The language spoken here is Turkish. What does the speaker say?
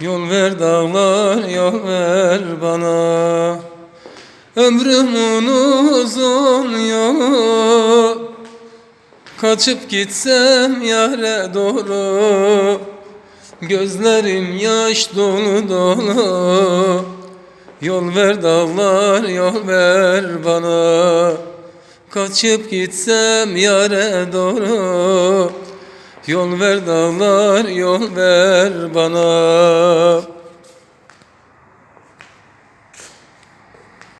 Yol ver dağlar yol ver bana. Ömrümün uzun yolu. Kaçıp gitsem yare doğru. Gözlerim yaş dolu dolu. Yol ver dağlar yol ver bana. Kaçıp gitsem yare doğru Yol ver dağlar yol ver bana